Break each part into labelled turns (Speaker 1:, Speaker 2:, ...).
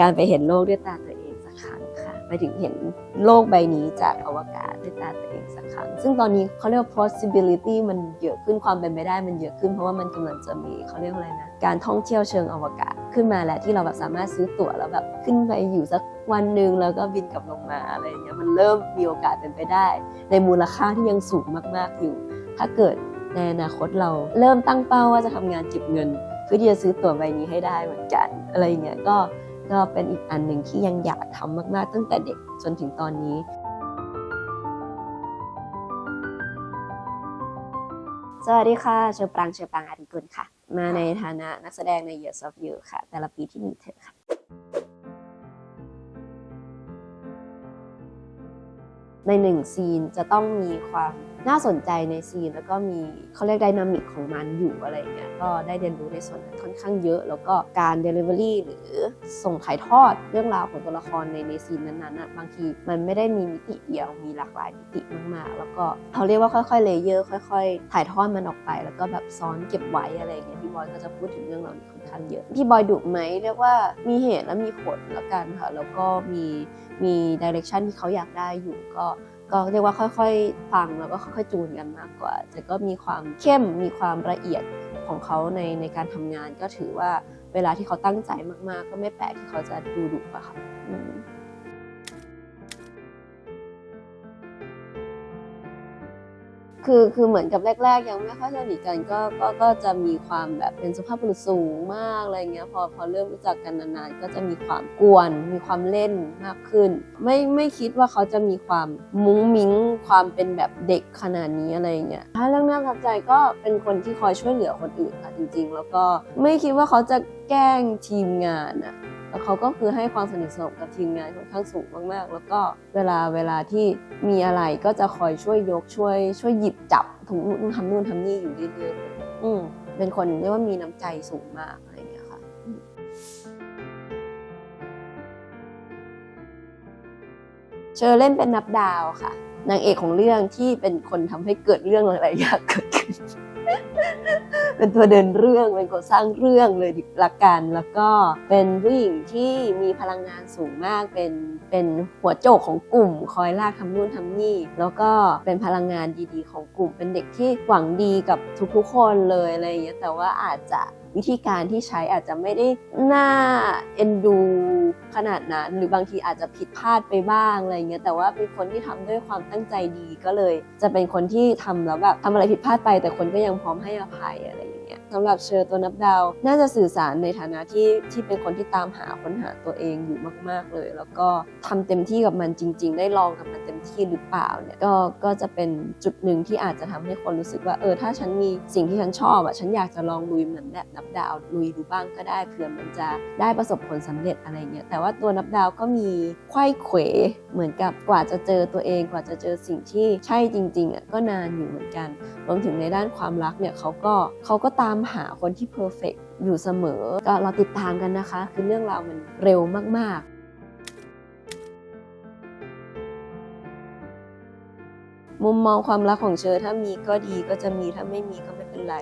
Speaker 1: การไปเห็นโลกด้วยตาตัวเองสักครั้งค่ะไปถึงเห็นโลกใบนี้จากอวกาศด้วยตาตัวเองสักครั้ง ซึ่งตอนนี้เขาเรียกว่า possibility มันเยอะขึ้นความเป็นไปได้มันเยอะขึ้นเพราะว่ามันกำลังจะมีเขาเรียกว่าอะไรนะการท่องเที่ยวเชิงอวกาศขึ้นมาแล้วที่เราแบบสามารถซื้อตั๋วแล้วแบบขึ้นไปอยู่สักวันหนึ่งแล้วก็บินกลับลงมาอะไรอย่างเงี้ยมันเริ่มมีโอกาสเป็นไปได้ ในมูลค่าที่ยังสูงมากๆอยู่ ถ้าเกิดในอนาคตเราเริ่มตั้งเป้าว่าจะทำงานเก็บเงิน เพื่อที่จะซื้อตั๋วใบนี้ให้ได้เหมือนกันอะไรเงี้ยก็ก็เป็นอีกอันหนึ่งที่ยังอยากทำมาก ๆ ตั้งแต่เด็กจนถึงตอนนี้สวัสดีค่ะเชอปรางเชอปรางอาริกุลค่ะ มาในฐานะนักแสดงใน Years of You ค่ะ แต่ละปีที่มีเธอค่ะ ในหนึ่งซีนจะต้องมีความ น่าสนใจในซีนแล้วก็มีเขาเรียกไดนามิกของมันอยู่อะไรเงี้ยก็ได้เรียนรู้ในส่วนนั้นค่อนข้างเยอะ แล้วก็การ Delivery หรือส่งถ่ายทอดเรื่องราวของตัวละครในในซีนนั้นๆน่ะบางทีมันไม่ได้มีมิติเดียวมีหลากหลายมิติมากๆ แล้วก็เขาเรียกว่าค่อยๆเลเยอร์ค่อย ๆ ถ่ายทอดมันออกไป แล้วก็แบบซ้อนเก็บไว้อะไรเงี้ยพี่บอยก็จะพูดถึงเรื่องเหล่านี้ค่อนข้างเยอะพี่บอยดุไหมเรียกว่ามีเหตุและมีผลแล้วกันค่ะแล้วก็มีมีดิเรกชันที่เขาอยากได้อยู่ก็ ก็เรียกว่าค่อยๆฟังแล้วก็ค่อยๆจูนกันมากกว่า แต่ก็มีความเข้มมีความละเอียดของเขาในในการทำงาน ก็ถือว่าเวลาที่เขาตั้งใจมากๆ ก็ไม่แปลกที่เขาจะดูดุอะค่ะ คือคือเหมือนกับแรก ๆ ยังไม่ค่อยสนิทกันก็ก็ก็จะมีความแบบเป็นสุภาพบุรุษสูงมากอะไรเงี้ยพอพอเริ่มรู้จักกันนานๆก็จะมีความกวน มีความเล่นมากขึ้น ไม่ไม่คิดว่าเขาจะมีความมุ้งมิ้งความเป็นแบบเด็กขนาดนี้อะไรเงี้ยถ้าเรื่องน่าประทับใจก็เป็นคนที่คอยช่วยเหลือคนอื่นค่ะจริง ๆ แล้วก็ไม่คิดว่าเขาจะแกล้งทีมงานอะ แล้วเขาก็คือให้ความสนิทสนมกับทีมงานค่อนข้างสูงมากๆ แล้วก็เวลาเวลาที่มีอะไรก็จะคอยช่วยยกช่วย ช่วยหยิบจับถุงนู่นทำนู่นทำนี่อยู่เรื่อยๆเลยอืมเป็นคนเรียกว่ามีน้ำใจสูงมากอะไรอย่างเงี้ยค่ะอืมเชอเล่นเป็นนับดาวค่ะ นางเอกของเรื่องที่เป็นคนทำให้เกิดเรื่องหลายๆอย่างเกิดขึ้น เป็นตัวเดินเรื่องเป็นคนสร้างเรื่องเลยหลักการแล้วก็เป็นผู้หญิงที่มีพลังงานสูงมากเป็นเป็นหัวโจกของกลุ่ม คอยลากทำนู่นทำนี่ แล้วก็เป็นพลังงานดีๆ ของกลุ่ม เป็นเด็กที่หวังดีกับทุกๆคนเลยอะไรอย่างเงี้ยแต่ว่าอาจจะ วิธีการที่ใช้อาจจะไม่ได้น่าเอ็นดูขนาดนั้น หรือบางทีอาจจะผิดพลาดไปบ้างอะไรเงี้ยแต่ว่าเป็นคนที่ทำด้วยความตั้งใจดีก็เลย จะเป็นคนที่ทำแล้วแบบทำอะไรผิดพลาดไป แต่คนก็ยังพร้อมให้อภัยอะไรอย่างเงี้ยสำหรับเชอร์ตัวนับดาว น่าจะสื่อสารในฐานะที่ที่เป็นคนที่ตามหาค้นหาตัวเองอยู่มาก ๆเลย แล้วก็ทำเต็มที่กับมันจริง ๆ ได้ลองกับมันเต็มที่หรือเปล่าเนี่ยก็ก็จะเป็นจุดหนึ่งที่อาจจะทำให้คนรู้สึกว่าเออถ้าฉันมีสิ่งที่ฉันชอบอะฉันอยากจะลองลุยเหมือนแบบนับดาวลุยดูบ้างก็ได้เผื่อมันจะได้ประสบผลสำเร็จอะไรเงี้ยแต่ว่าตัวนับดาวก็มีไข้เขวเหมือนกับกว่าจะเจอตัวเองกว่าจะเจอสิ่งที่ใช่จริงๆอะก็นานอยู่เหมือนกันรวมถึงในด้านความรักเนี่ยเขาก็เขาก็ตามามหาคนที่เพอร์เฟกอยู่เสมอ ก็เราติดตามกันนะคะ คือเรื่องราวมันเร็วมากๆ มุมมองความรักของเชอถ้ามีก็ดีก็จะมีถ้าไม่มีก็ไม่เป็นไร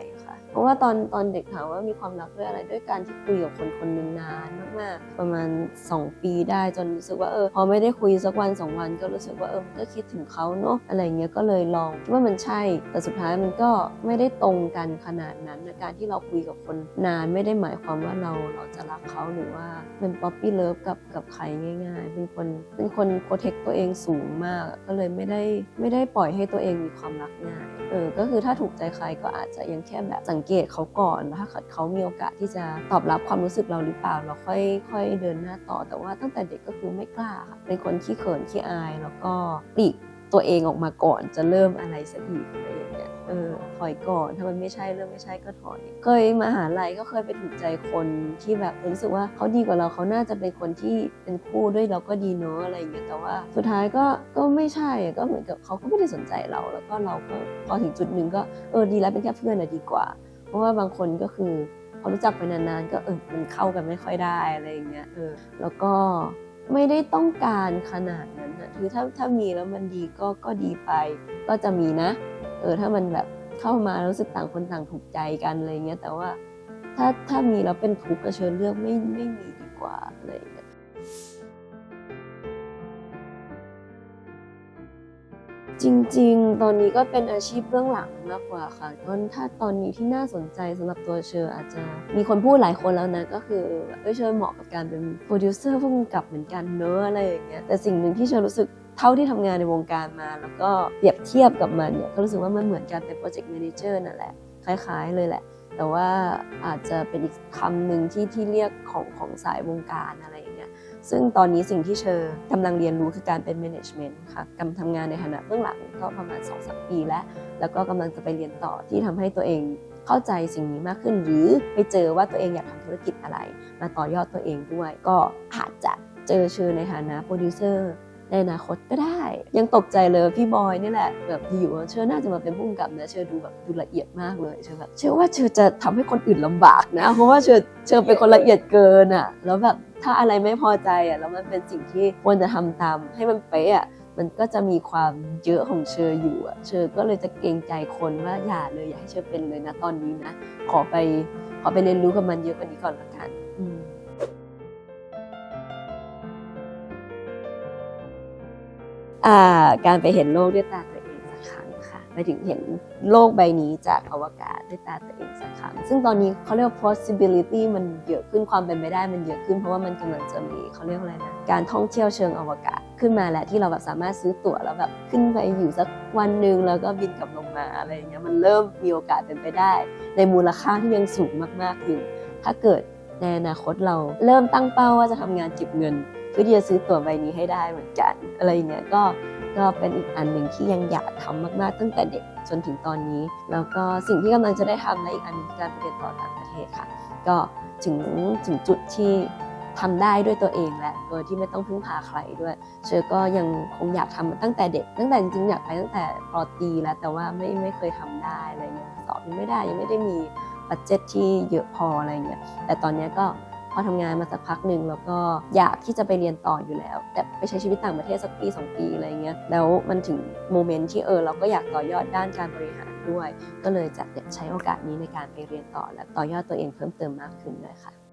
Speaker 1: เพราะว่าตอนตอนเด็กถามว่ามีความรักด้วยอะไรด้วยการที่คุยกับคนคนหนึ่งนานมากๆ ประมาณ 2 ปีได้จนรู้สึกว่าเออพอไม่ได้คุยสักวันสองวันก็รู้สึกว่าเออมันก็คิดถึงเขาเนาะอะไรเงี้ยก็เลยลองคิดว่ามันใช่ แต่สุดท้ายมันก็ไม่ได้ตรงกันขนาดนั้นนะการที่เราคุยกับคนนานไม่ได้หมายความว่าเราเราจะรักเขาหรือว่าเป็นป๊อปปี้เลิฟกับกับใครง่าย ๆ เป็นคนเป็นคนโปรเทคตัวเองสูงมาก ก็เลยไม่ได้ไม่ได้ปล่อยให้ตัวเองมีความรักง่ายเออก็คือถ้าถูกใจใครก็อาจจะยังแค่แบบสังเกตเขาก่อนแล้วถ้าเกิดเขามีโอกาสที่จะตอบรับความรู้สึกเราหรือเปล่า เราค่อยค่อยเดินหน้าต่อ แต่ว่าตั้งแต่เด็กก็คือไม่กล้าค่ะเป็นคนขี้เขินขี้อาย แล้วก็ปลีกตัวเองออกมาก่อนจะเริ่มอะไรสักอีกอะไรอย่างเงี้ยเออถอยก่อนถ้ามันไม่ใช่เริ่มไม่ใช่ก็ถอย เคยมาหาลัยก็เคยไปถูกใจคนที่แบบรู้สึกว่าเขาดีกว่าเราเขาน่าจะเป็นคนที่เป็นคู่ด้วยเราก็ดีเนอะอะไรอย่างเงี้ยแต่ว่าสุดท้ายก็ก็ไม่ใช่ก็เหมือนกับเขาก็ไม่ได้สนใจเรา แล้วก็เราก็พอถึงจุดหนึ่งก็เออดีแล้วเป็นแค่เพื่อนอะดีกว่า ราะว่าบางคนก็คือพอรู้จักไปนานๆ ก็เออมันเข้ากันไม่ค่อยได้อะไรอย่างเงี้ยเออแล้วก็ไม่ได้ต้องการขนาดนั้นนะคือถ้าถ้ามีแล้วมันดีก็ก็ดีไป ก็จะมีนะ เออถ้ามันแบบเข้ามารู้สึกต่างคนต่างถูกใจกันอะไรเงี้ยแต่ว่าถ้าถ้ามีแล้วเป็นทุกข์ก็เชิญเลือกไม่ไม่มีดีกว่ากว่าอะไรอย่างเงี้ย จริงๆ ตอนนี้ก็เป็นอาชีพเบื้องหลังมากกว่าค่ะก็ถ้าตอนนี้ที่น่าสนใจสำหรับตัวเชออาจจะ มีคนพูดหลายคนแล้วนะก็คือเอ้ยเชอเหมาะกับการเป็นโปรดิวเซอร์ผู้กำกับเหมือนกันเนอะอะไรอย่างเงี้ยแต่สิ่งหนึ่งที่เชอรู้สึกเท่าที่ทำงานในวงการมา แล้วก็เปรียบเทียบกับมันเนี่ยก็รู้สึกว่ามันเหมือนการเป็นโปรเจกต์แมเนเจอร์นั่นแหละคล้ายๆ เลยแหละ แต่ว่าอาจจะเป็นอีกคำหนึ่งที่ที่เรียกของของสายวงการอะไร ซึ่งตอนนี้สิ่งที่เชอกำลังเรียนรู้คือการเป็น management ค่ะกำทำงานในฐานะเบื้องหลังก็ประมาณ2อสปีแล้ว แล้วก็กำลังจะไปเรียนต่อที่ทำให้ตัวเองเข้าใจสิ่งนี้มากขึ้น หรือไปเจอว่าตัวเองอยากทำธุรกิจอะไร มาต่อยอดตัวเองด้วย ก็อาจจะเจอเชอในฐานะโปรดิวเซอร์ ในอนาคตก็ได้ ยังตกใจเลยพี่บอยนี่แหละแบบอยู่เชื่อน่าจะมาเป็นผู้กำกับนะเชื่อดูแบบดูละเอียดมากเลยเชอแบบเชื่อว่าเชื่อจะทำให้คนอื่นลำบากนะ เพราะว่าเชื่อเชื่อเป็นคนละเอียดเกินอะ แล้วแบบถ้าอะไรไม่พอใจอะแล้วมันเป็นสิ่งที่ควรจะทำตามให้มันเป๊ะอะมันก็จะมีความเยอะของเชออยู่อะเชอก็เลยจะเกรงใจคนว่าอย่าเลยอย่าให้เชอเป็นเลยนะตอนนี้นะ ขอไปขอไปเรียนรู้กับมันเยอะกว่านี้ก่อนละกัน อืม การไปเห็นโลกด้วยตาตัวเองสักครั้งค่ะไปถึงเห็นโลกใบนี้จากอวกาศด้วยตาตัวเองสักครั้ง ซึ่งตอนนี้เขาเรียกว่า possibility มันเยอะขึ้นความเป็นไปได้มันเยอะขึ้นเพราะว่ามันกำลังจะมีเขาเรียกว่าอะไรนะการท่องเที่ยวเชิงอวกาศขึ้นมาแหละที่เราแบบสามารถซื้อตั๋วแล้วแบบขึ้นไปอยู่สักวันหนึ่งแล้วก็บินกลับลงมาอะไรอย่างเงี้ยมันเริ่มมีโอกาสเป็นไปได้ ในมูลค่าที่ยังสูงมากๆอยู่ ถ้าเกิดในอนาคตเราเริ่มตั้งเป้าว่าจะทำงานเก็บเงิน พื่อที่จะซื้อตั๋วใบนี้ให้ได้เหมือนกัน อะไรเงี้ยก็ก็เป็นอีกอันหนึ่งที่ยังอยากทำมาก ๆ ตั้งแต่เด็กจนถึงตอนนี้ แล้วก็สิ่งที่กำลังจะได้ทำและอีกอันหนึงการไปเรียนต่อต่างประเทศค่ะ ก็ถึงถึงจุดที่ทำได้ด้วยตัวเองและโดยที่ไม่ต้องพึ่งพาใครด้วย เชอก็ยังคงอยากทำตั้งแต่เด็ก ตั้งแต่จริงๆอยากไปตั้งแต่ปอตีแล้ว แต่ว่าไม่ไม่เคยทำได้อะไรเงี้ยสอบยังไม่ได้ยังไม่ได้มีบัตเจ็ตที่เยอะพออะไรเงี้ยแต่ตอนเนี้ยก็ พอทำงานมาสักพักหนึ่งแล้วก็อยากที่จะไปเรียนต่ออยู่แล้ว แต่ไปใช้ชีวิตต่างประเทศสักปีสองปีอะไรเงี้ยแล้วมันถึงโมเมนต์ที่เออเราก็อยากต่อยอดด้านการบริหารด้วย ก็เลยจะใช้โอกาสนี้ในการไปเรียนต่อและต่อยอดตัวเองเพิ่มเติมมากขึ้นด้วยค่ะ